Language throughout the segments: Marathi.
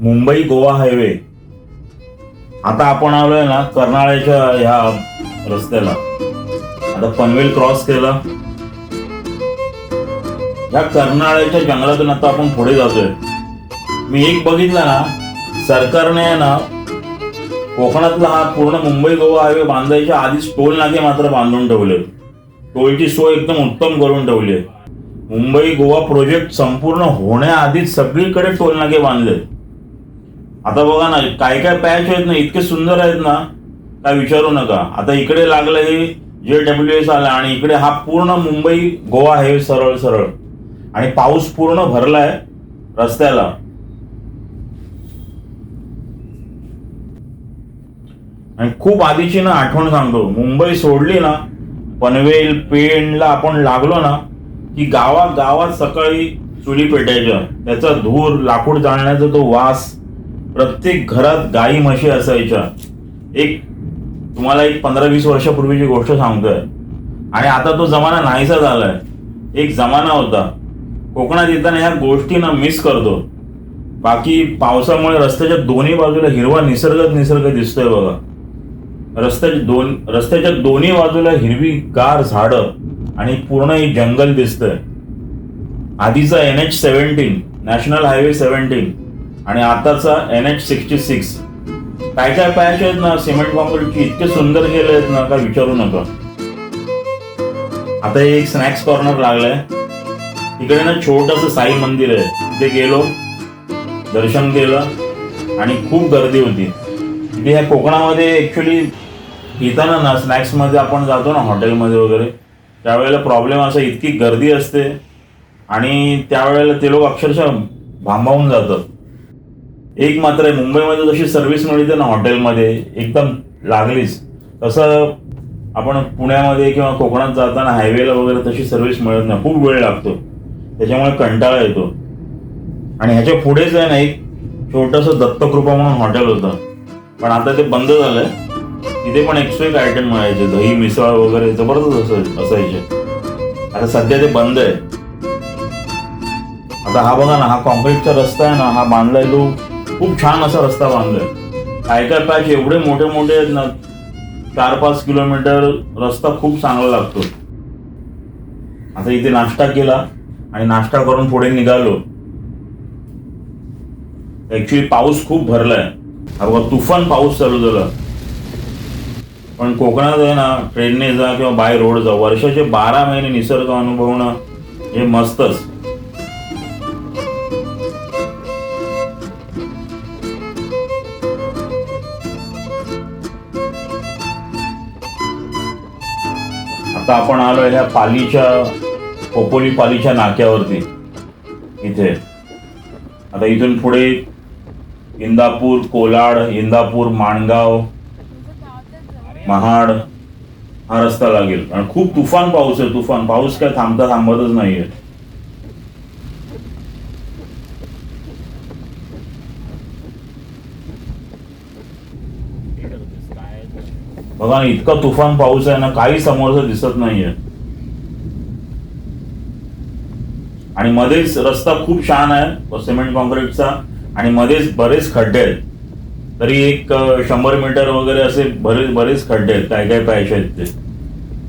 मुंबई गोवा हायवे. आता आपण आलोय ना कर्नाळ्याच्या ह्या रस्त्याला. आता पनवेल क्रॉस केला. ह्या कर्नाळ्याच्या जंगलातून आता आपण पुढे जातोय. मी एक बघितलं ना सरकारने आहे ना कोकणातला हा पूर्ण मुंबई गोवा हायवे बांधायच्या आधीच टोल नाके मात्र बांधून ठेवले. टोलची सोय एकदम उत्तम करून ठेवली. आहे मुंबई गोवा प्रोजेक्ट संपूर्ण होण्याआधीच सगळीकडे टोल नाके बांधले. आता बघा ना काय काय पॅच आहेत ना इतके सुंदर आहेत ना काय विचारू नका. आता इकडे लागलं हे जे डब्ल्यू एस आलं आणि इकडे हा पूर्ण मुंबई गोवा हायवे सरळ सरळ. आणि पाऊस पूर्ण भरलाय रस्त्याला. आणि खूप आधीची ना आठवण सांगतो. मुंबई सोडली ना पनवेल पेणला आपण लागलो ना की गावा गावात सकाळी चुली पेटायच्या. त्याचा धूर लाकूड जाळण्याचा तो वास प्रत्येक घरात गाई म्हशी असायच्या. एक तुम्हाला एक पंधरा वीस वर्षापूर्वीची गोष्ट सांगतोय. आणि आता तो जमाना नाहीसा झालाय. एक जमाना होता. कोकणात येताना ह्या गोष्टी ना मिस करतो. बाकी पावसामुळे रस्त्याच्या दोन्ही बाजूला हिरवा निसर्गच निसर्ग दिसतोय बघा. रस्त्याच्या दोन रस्त्याच्या दोन्ही बाजूला हिरवी गार झाडं आणि पूर्ण एक जंगल दिसतंय. आधीचा N H seventeen national highway seventeen आणि आताचा एन एच सिक्स्टी सिक्स काय काय पॅच आहेत ना सिमेंट कॉन्क्रीटची इतके सुंदर गेले आहेत ना का विचारू नका. आता एक स्नॅक्स कॉर्नर लागलाय. तिकडे ना छोटस साई मंदिर आहे. तिथे गेलो दर्शन केलं आणि खूप गर्दी होती. तिथे ह्या कोकणामध्ये ऍक्च्युली येताना ना स्नॅक्समध्ये आपण जातो ना हॉटेलमध्ये वगैरे. त्यावेळेला प्रॉब्लेम असा इतकी गर्दी असते. आणि त्यावेळेला ते लोक अक्षरशः भांबावून जातात. एक मात्र आहे मुंबईमध्ये जशी सर्व्हिस मिळते ना हॉटेलमध्ये एकदम लागलीच. तसं आपण पुण्यामध्ये किंवा कोकणात जाताना हायवेला वगैरे तशी सर्व्हिस मिळत नाही. खूप वेळ लागतो. त्याच्यामुळे कंटाळा येतो. आणि ह्याच्या पुढेच आहे ना एक छोटंसं दत्तकृपा म्हणून हॉटेल होतं. पण आता ते बंद झालंय. तिथे पण एकशे एक आयटम मिळायचे दही मिसळ वगैरे जबरदस्त असं असायचे. आता सध्या ते बंद आहे. आता हा बघा ना हा कॉन्क्रीटचा रस्ता आहे ना हा बांधलाय तो खूप छान असा रस्ता बांधलाय. काय काय पॅच एवढे मोठे मोठे आहेत ना चार पाच किलोमीटर रस्ता खूप चांगला लागतो. आता इथे नाश्ता केला आणि नाश्ता करून पुढे निघालो. ऍक्च्युली पाऊस खूप भरलाय. हा तुफान पाऊस चालू झाला. पण कोकणात आहे ना ट्रेनने जा किंवा बाय रोड जा वर्षाचे बारा महिने निसर्ग अनुभवणं हे मस्तच. आता आपण आलो ह्या पालीच्या पोपोली पालीच्या नाक्यावरती. इथे. आता इथून पुढे इंदापूर कोलाड इंदापूर माणगाव महाड हा रस्ता लागेल. आणि खूप तुफान पाऊस आहे तुफान. पाऊस काय थांबता थांबतच नाहीये. बघा ना इतका तुफान पाऊस आहे ना काही समोरचं दिसत नाहीये. आणि मध्येच रस्ता खूप छान आहे सिमेंट कॉन्क्रीटचा आणि मध्येच बरेच खड्डे आहेत. तरी एक शंभर मीटर वगैरे असे बरेच बरेच खड्डे आहेत काय काय पाहिजे आहेत ते.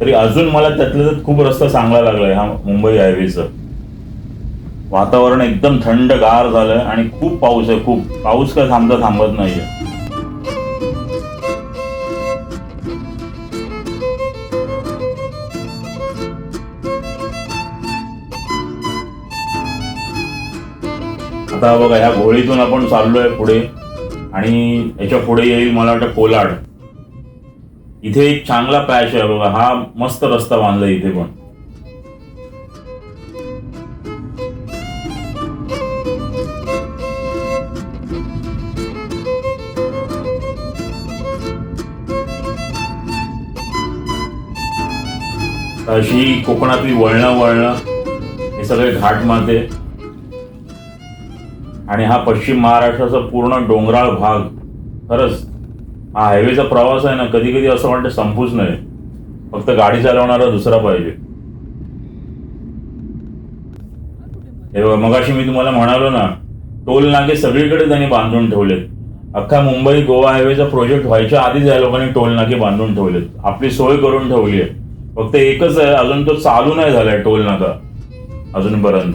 तरी अजून मला त्यातल्या त्यात खूप रस्ता चांगला लागलाय हा मुंबई हायवेचा. वातावरण एकदम थंड गार झालंय आणि खूप पाऊस आहे खूप. पाऊस काय थांबता थांबत नाहीये. आता बघा ह्या घोळीतून आपण चाललोय पुढे. आणि याच्यापुढे येईल मला वाटतं कोलाड. इथे एक चांगला पॅच आहे बघा हा मस्त रस्ता बांधला इथे पण. अशी कोकणातली वळणं वळणं हे सगळे घाट माते. आणि हा पश्चिम महाराष्ट्राचा पूर्ण डोंगराळ भाग. खरंच हा हायवेचा प्रवास आहे ना कधी कधी असं वाटतं संपूच नाही फक्त गाडी चालवणारा दुसरा पाहिजे. हे बघा, मगाशी मी तुम्हाला म्हणालो ना टोल नाके सगळीकडे त्यांनी बांधून ठेवलेत. अख्खा मुंबई गोवा हायवेचा प्रोजेक्ट व्हायच्या आधीच या लोकांनी टोल नाके बांधून ठेवलेत. आपली सोय करून ठेवली आहे. फक्त एकच आहे अजून तो चालू नाही झालाय टोल नाका. अजूनपर्यंत.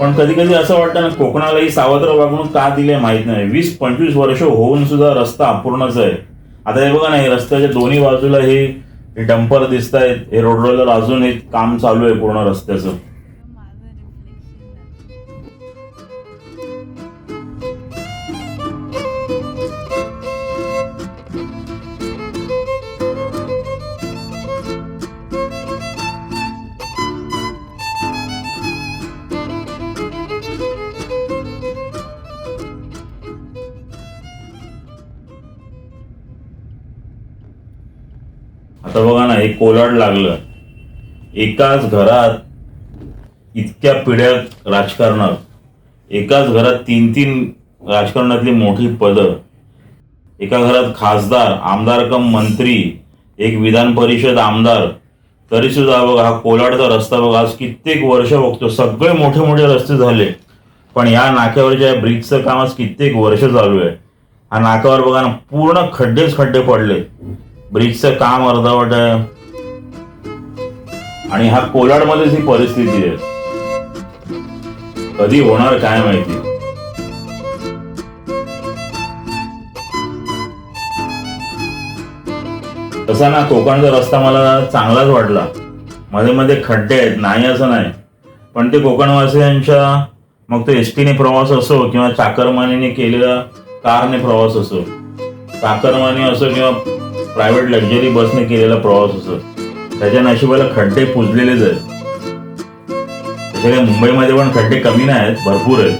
पण कधी कधी असं वाटतं ना कोकणाला ही सावत्र वागणूक का दिली माहीत नाही. वीस पंचवीस वर्ष होऊन सुद्धा रस्ता अपूर्णच आहे. आता हे बघा ना हे रस्त्याच्या दोन्ही बाजूला हे हे डंपर दिसत आहेत हे रोड रोलर अजून हे काम चालू आहे पूर्ण रस्त्याचं. कोलाड लागलं. एकाच घरात इतक्या पिढ्या राजकारणात एकाच घरात तीन तीन राजकारणातली मोठी पदं एका घरात खासदार आमदार कम मंत्री एक विधान परिषद आमदार तरी सुद्धा बघा हा कोलाडचा रस्ता बघा आज कित्येक वर्ष बघतो. सगळे मोठे मोठे रस्ते झाले. पण या नाक्यावरच्या ब्रिजचं काम आज कित्येक वर्ष चालू आहे हा नाक्यावर बघा ना पूर्ण खड्डेच खड्डे पडले. ब्रिजचं काम अर्धवट आहे. आणि हा कोलाडमध्येच ही परिस्थिती आहे. कधी होणार काय माहिती? तसा ना कोकणचा रस्ता मला चांगलाच वाटला. मध्ये मध्ये खड्डे आहेत नाही असं नाही. पण ते कोकणवासियांच्या मग ते एस टीने प्रवास असो किंवा चाकरमानीने केलेला कारने प्रवास असो. चाकरमानी असो किंवा प्रायव्हेट लक्झरी बसने केलेला प्रवास असो. त्याच्या नशिबाला खड्डे पुजलेलेच आहेत तसे मुंबईमध्ये पण खड्डे कमी नाही आहेत भरपूर आहेत.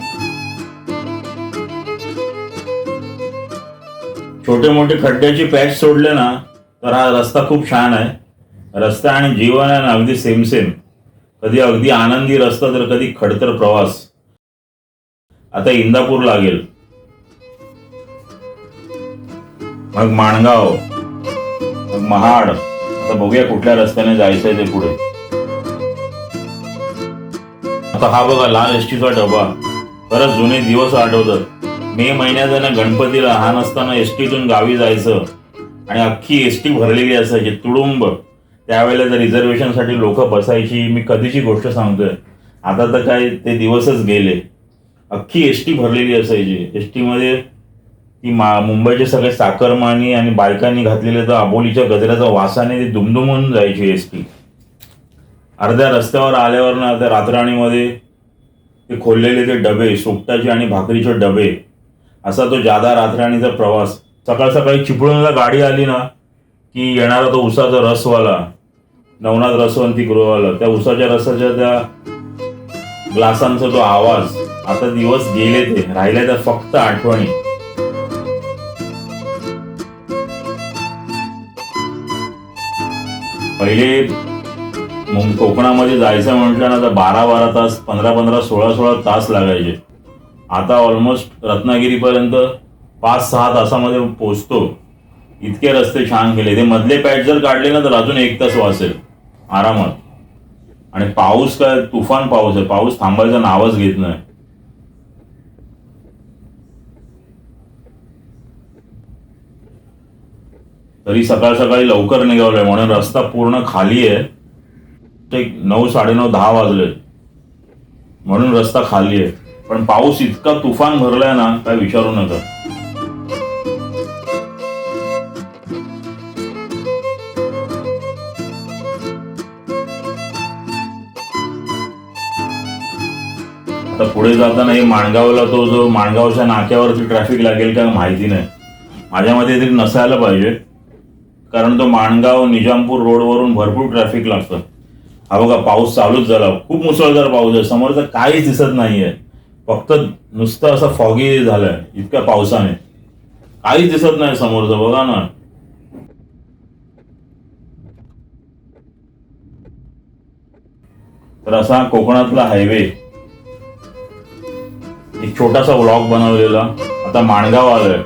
छोटे मोठे खड्ड्याची पॅच सोडले ना तर हा रस्ता खूप छान आहे. रस्ता आणि जीवन आहे ना अगदी सेम सेम कधी अगदी आनंदी रस्ता तर कधी खडतर प्रवास. आता इंदापूर लागेल. मग माणगाव मग महाड. तर बघूया कुठल्या रस्त्याने जायचंय ते पुढे. आता हा बघा लाल एसटीचा डबा. खरंच जुने दिवस आठवतात. मे महिन्यात ना गणपतीला लहान असताना एसटीतून गावी जायचं. आणि अख्खी एसटी भरलेली असायची तुडुंब. त्यावेळेला तर रिझर्वेशनसाठी लोक बसायची मी कधीची गोष्ट सांगतोय. आता तर काय ते दिवसच गेले. अख्खी एसटी भरलेली असायची. एसटीमध्ये मध्ये ती मा मुंबईचे सगळे साखरमानी आणि बायकांनी घातलेले तर आबोलीच्या गजऱ्याच्या वासाने ती दुमदुमून जायची एसटी अर्ध्या रस्त्यावर आल्यावर ना त्या रातराणीमध्ये ते खोललेले ते डबे सुकटाचे आणि भाकरीचे डबे असा तो जादा रातराणीचा प्रवास. सकाळ सकाळी चिपळूणला गाडी आली ना की येणारा तो उसाचा रसवाला नवनाथ रसवंती गृहवाला त्या उसाच्या रसाच्या त्या ग्लासांचा तो आवाज. आता दिवस गेले ते राहिले तर फक्त आठवणी. पहिले मुं- कोकणामध्ये जायचं म्हटलं ना तर बारा बारा तास पंधरा पंधरा सोळा सोळा तास लागायचे. आता ऑलमोस्ट रत्नागिरीपर्यंत पाच सहा तासामध्ये पोचतो. इतके रस्ते छान केले. ते मधले पॅच जर काढले ना तर अजून एक तास वाचेल. आरामात. आणि पाऊस काय तुफान पाऊस आहे. पाऊस थांबायचं नावच घेत नाही. तरी सकाळ सकाळी लवकर निघालोय म्हणून रस्ता पूर्ण खाली आहे. ते नऊ साडेनऊ दहा वाजले. म्हणून रस्ता खाली आहे. पण पाऊस इतका तुफान भरलाय ना काय विचारू नका. आता पुढे जाताना हे माणगावला तो जो माणगावच्या नाक्यावरती ट्रॅफिक लागेल का माहिती नाही. माझ्या मते तरी नसायला पाहिजे. कारण तो माणगाव निजामपूर रोडवरून भरपूर ट्रॅफिक लागतं. हा बघा पाऊस चालूच झाला. खूप मुसळधार पाऊस आहे. समोरचं काहीच दिसत नाहीये. फक्त नुसतं असं फॉगी झालंय इतक्या पावसाने. काहीच दिसत नाही समोरचं बघा ना. तर असा कोकणातला हायवे एक छोटासा व्लॉग बनवलेला. आता माणगाव आलोय.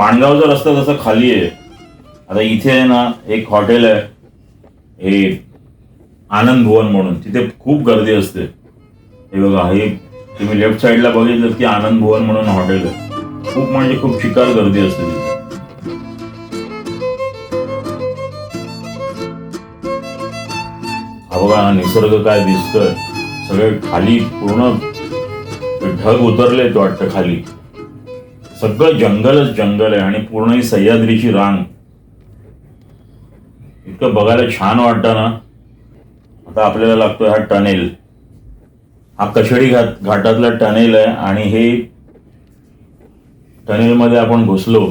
माणगावचा रस्ता तसा खाली आहे आता इथे आहे ना एक हॉटेल आहे हे आनंद भुवन म्हणून तिथे खूप गर्दी असते. हे बघा हे तुम्ही लेफ्ट साईडला बघितलं की आनंद भुवन म्हणून हॉटेल आहे. खूप म्हणजे खूप शिकार गर्दी असते तिथे. हा बघा निसर्ग काय दिसतोय. सगळे खाली पूर्ण ढग उतरलेत वाटतं खाली. सगळं जंगलच जंगल आहे आणि पूर्ण ही सह्याद्रीची रांग. इतकं बघायला छान वाटतं ना. आता आपल्याला लागतोय हा टनेल. हा कशेडी घाट घाटातला टनेल आहे आणि हे टनेलमध्ये आपण घुसलो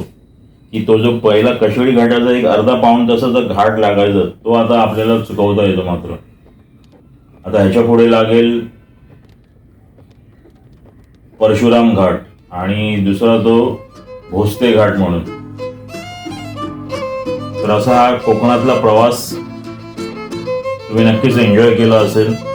की तो जो पहिला कशेडी घाटाचा एक अर्धा पाऊण तासाचा घाट लागायचा तो आता आपल्याला चुकवता येतो मात्र. आता ह्याच्या पुढे लागेल परशुराम घाट. आणि दुसरा तो भोसते घाट म्हणून. तर असा हा कोकणातला प्रवास. तुम्ही नक्कीच एन्जॉय केला असेल.